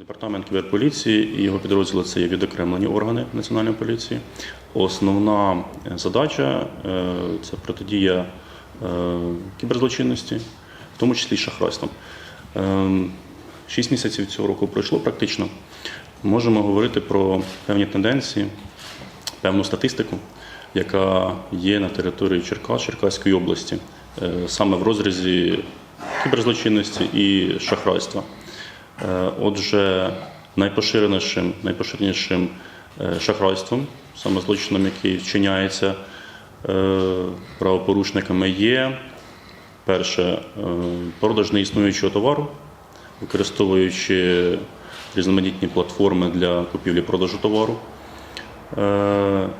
Департамент кіберполіції і його підрозділи це є відокремлені органи Національної поліції. Основна е, задача е, це протидія е, кіберзлочинності, в тому числі шахрайством. Е, Шість місяців цього року пройшло практично. Можемо говорити про певні тенденції, певну статистику, яка є на території Черкас, Черкаської області, саме в розрізі кіберзлочинності і шахрайства. Е, Отже, найпоширенішим, найпоширенішим е, шахрайством, саме злочином, який вчиняється е, правопорушниками, є перше продаж неіснуючого товару, використовуючи різноманітні платформи для купівлі-продажу товару.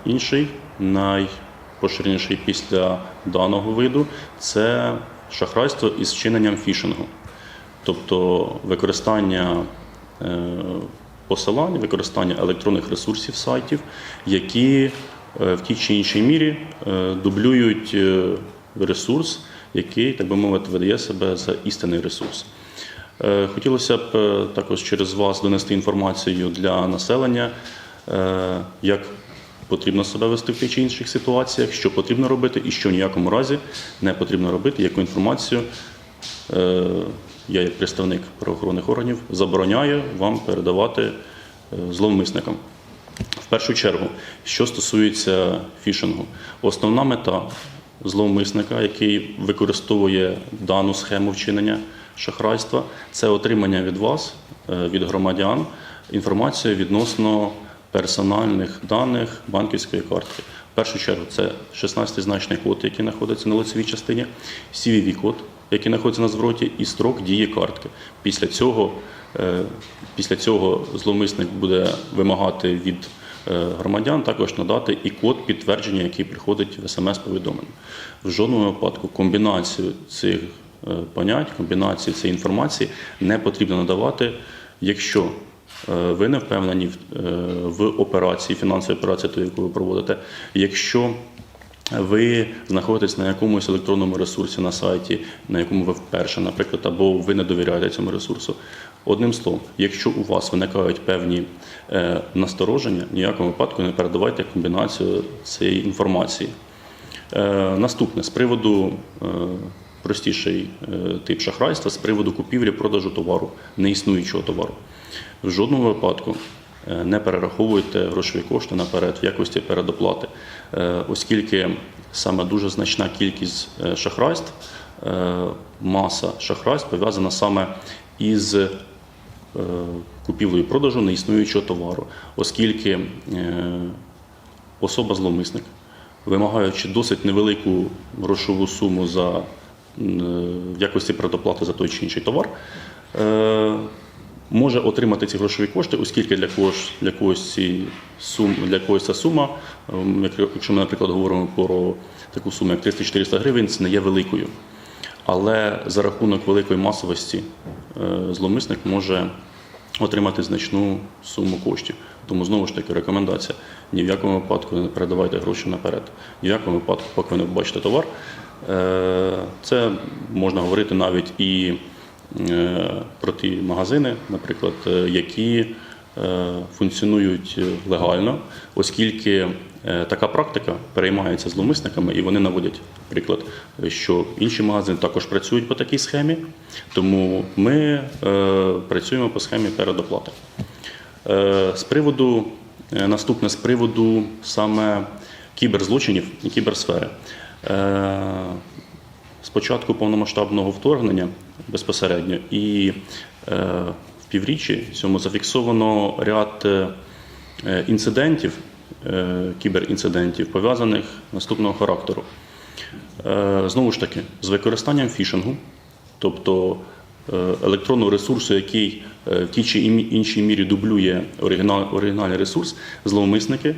Інший, найпоширеніший після даного виду, це шахрайство із вчиненням фішингу, тобто використання е, посилань, використання електронних ресурсів сайтів, які е, в тій чи іншій мірі е, дублюють ресурс, який, так би мовити, видає себе за істинний ресурс. Хотілося б також через вас донести інформацію для населення, як потрібно себе вести в тих чи інших ситуаціях, що потрібно робити і що в ніякому разі не потрібно робити, яку інформацію я, як представник правоохоронних органів, забороняю вам передавати е, зловмисникам. В першу чергу, що стосується фішингу, основна мета зловмисника, який використовує дану схему вчинення шахрайства, це отримання від вас, е, від громадян, інформації відносно персональних даних банківської картки. В першу чергу це 16-значний код, який знаходиться на лицевій частині, CVV-код, який знаходиться на звороті, і строк дії картки. Після цього, е, після цього зловмисник буде вимагати від е, громадян також надати і код підтвердження, який приходить в смс-повідомлення. В жодному випадку комбінацію цих е, понять, комбінацію цієї інформації не потрібно надавати, якщо ви не впевнені в- в операції, фінансовій операції, ту, яку ви проводите, якщо ви знаходитесь на якомусь електронному ресурсі на сайті, на якому ви вперше, наприклад, або ви не довіряєте цьому ресурсу. Одним словом, якщо у вас виникають певні е, настороження, в ніякому випадку не передавайте комбінацію цієї інформації. Е, наступне з приводу е, простіший тип шахрайства, з приводу купівлі продажу товару, неіснуючого товару. В жодному випадку не перераховуйте грошові кошти наперед в якості передоплати, е, оскільки саме дуже значна кількість е, шахрайств, е, маса шахрайств пов'язана саме із е, купівлею продажу неіснуючого товару, оскільки е, особа зловмисник, вимагаючи досить невелику грошову суму за е, в якості предоплати за той чи інший товар, е, може отримати ці грошові кошти, оскільки для когось, для когось, ці сум, для когось ця сума, ем, якщо ми, наприклад, говоримо про таку суму, як 300-400 гривень, це не є великою. Але за рахунок великої масовості е, зловмисник може отримати значну суму коштів. Тому знову ж таки рекомендація: ні в якому випадку не передавайте гроші наперед. Ні в якому випадку, поки ви не побачите товар. Е, Це можна говорити навіть і про ті магазини, наприклад, е, які е, функціонують легально, оскільки е, така практика переймається зловмисниками, і вони наводять приклад, що інші магазини також працюють по такій схемі, тому ми е, працюємо по схемі передоплати. Е, З приводу е, наступне з приводу саме кіберзлочинів і кіберсфери. Е, З початку повномасштабного вторгнення безпосередньо і е, в півріччі цьому зафіксовано ряд е, інцидентів, е, кіберінцидентів, пов'язаних наступного характеру. Знову ж таки, з використанням фішингу, тобто електронного ресурсу, який в тій чи іншій мірі дублює оригінал, оригінальний ресурс, зловмисники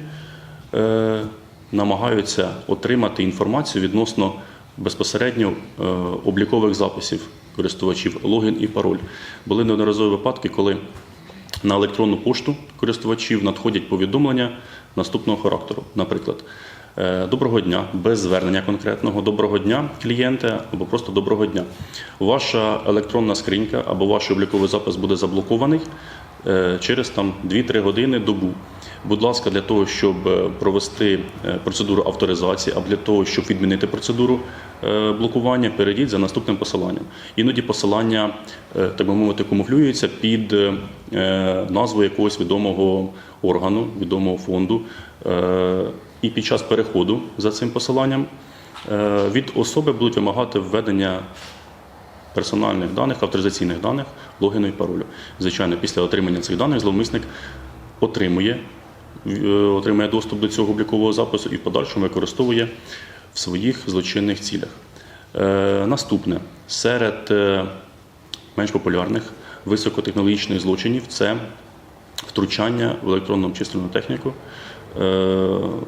намагаються отримати інформацію відносно безпосередньо е, облікових записів користувачів, логін і пароль. Були неодноразові випадки, коли на електронну пошту користувачів надходять повідомлення наступного характеру. Наприклад, е, доброго дня, без звернення конкретного, доброго дня, клієнте, або просто доброго дня. Ваша електронна скринька або ваш обліковий запис буде заблокований. е, через там 2-3 години добу. Будь ласка, для того, щоб е, провести е, процедуру авторизації, або для того, щоб відмінити процедуру е, блокування, перейдіть за наступним посиланням. Іноді посилання, так би мовити, камуфлюється під назву якогось відомого органу, відомого фонду. І під час переходу за цим посиланням від особи будуть вимагати введення персональних даних, авторизаційних даних, логіну і паролю. Звичайно, після отримання цих даних зловмисник отримує, е, отримує доступ до цього облікового запису і в подальшому використовує в своїх злочинних цілях. Е, наступне серед е, менш популярних високотехнологічних злочинів це втручання в електронну обчислювальну техніку,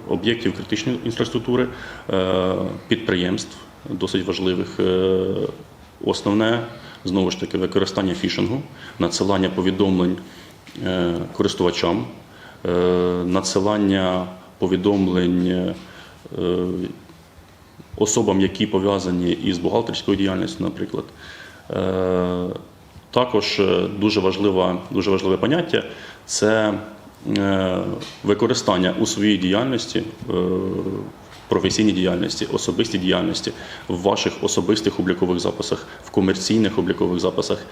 об'єктів критичної інфраструктури, підприємств, досить важливих. Основне знову ж таки використання фішингу, надсилання повідомлень користувачам, надсилання повідомлень е, особам, які пов'язані із бухгалтерською діяльністю, наприклад. Е, Також е, дуже, важлива, дуже важливе поняття це е, використання у своїй діяльності, е, професійній діяльності, особистій діяльності, в ваших особистих облікових записах, в комерційних облікових записах,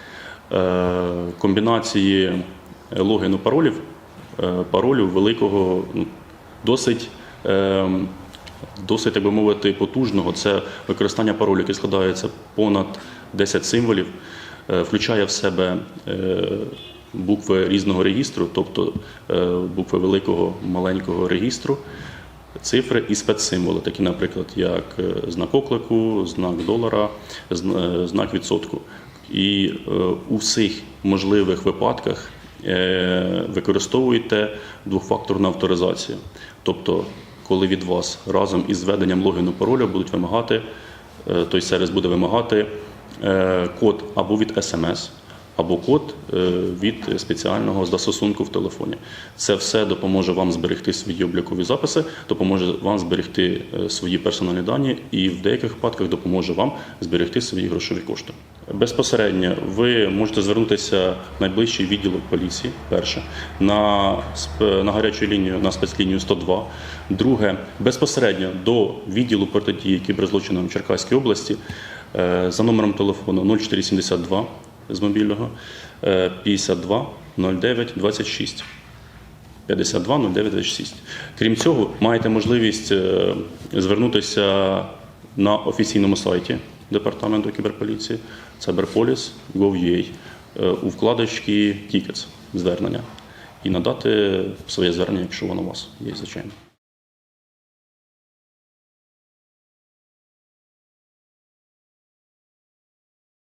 е, комбінації логіну паролів, е, паролю великого, досить. е, досить, так би мовити, потужного. Це використання паролю, який складається понад 10 символів, е, включає в себе е, букви різного регістру, тобто е, букви великого, маленького регістру, цифри і спецсимволи, такі, наприклад, як е, знак оклику, знак долара, е, знак відсотку. І е, у всіх можливих випадках е, використовуєте двохфакторну авторизацію. Тобто, коли від вас разом із введенням логіну пароля будуть вимагати, е, той сервіс буде вимагати е, код або від СМС, або код е, від спеціального застосунку в телефоні. Це все допоможе вам зберегти свої облікові записи, допоможе вам зберегти е, свої персональні дані і в деяких випадках допоможе вам зберегти свої грошові кошти. Безпосередньо ви можете звернутися в найближчий відділок поліції, перше, на, на гарячу лінію, на спецлінію 102. Друге, безпосередньо до відділу протидії кіберзлочинам Черкаської області е, за номером телефону 0472 з мобільного е, 52 09 26. 52 09 26. Крім цього, маєте можливість е, звернутися на офіційному сайті Департаменту кіберполіції cyberpolis.gov.ua е, у вкладочці Tickets звернення і надати своє звернення, якщо воно у вас є, звичайно.